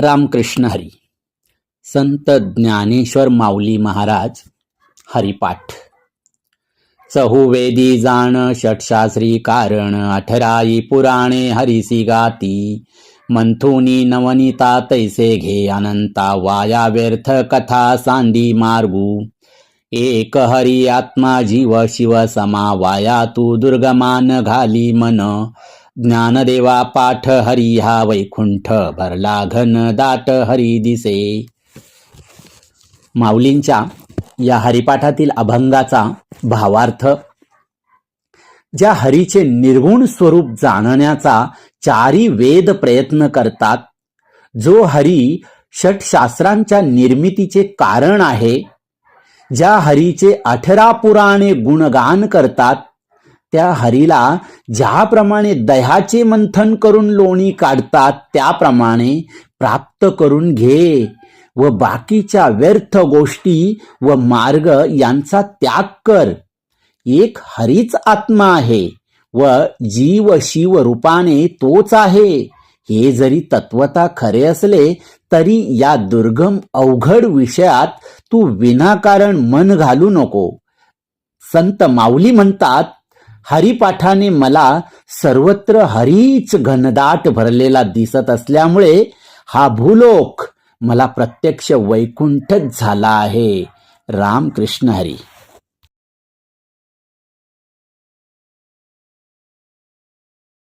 रामकृष्ण हरी. संत ज्ञानेश्वर माऊली महाराज हरिपाठ. चहुवेदी जाण षटशास्त्री कारण अठराई पुराणे हरिसी गाती. मंथुनी नवनीता तैसे घे अनंता वाया व्यर्थ कथा सांदी मार्गू. एक हरी आत्मा जीव शिव समा वाया तू दुर्गमान घाली मन. ज्ञानदेवा पाठ हरी हा वैकुंठ भरला घन दाट हरी दिसे. माऊलींच्या या हरिपाठातील अभंगाचा भावार्थ ज्या हरीचे निर्गुण स्वरूप जाणण्याचा चारी वेद प्रयत्न करतात जो हरी षटशास्त्रांच्या निर्मितीचे कारण आहे ज्या हरीचे अठरा पुराणे गुणगान करतात त्या हरीला ज्याप्रमाणे दह्याचे मंथन करून लोणी काढतात त्याप्रमाणे प्राप्त करून घे. व बाकीच्या व्यर्थ गोष्टी व मार्ग यांचा त्याग कर. एक हरीच आत्मा आहे व जीव शिव रूपाने तोच आहे. हे जरी तत्वता खरे असले तरी या दुर्गम अवघड विषयात तू विनाकारण मन घालू नको. संत माऊली म्हणतात हरिपाठाने मला सर्वत्र हरीच घनदाट भरलेला दिसत असल्यामुळे हा भूलोक मला प्रत्यक्ष वैकुंठच झाला आहे. रामकृष्ण हरी.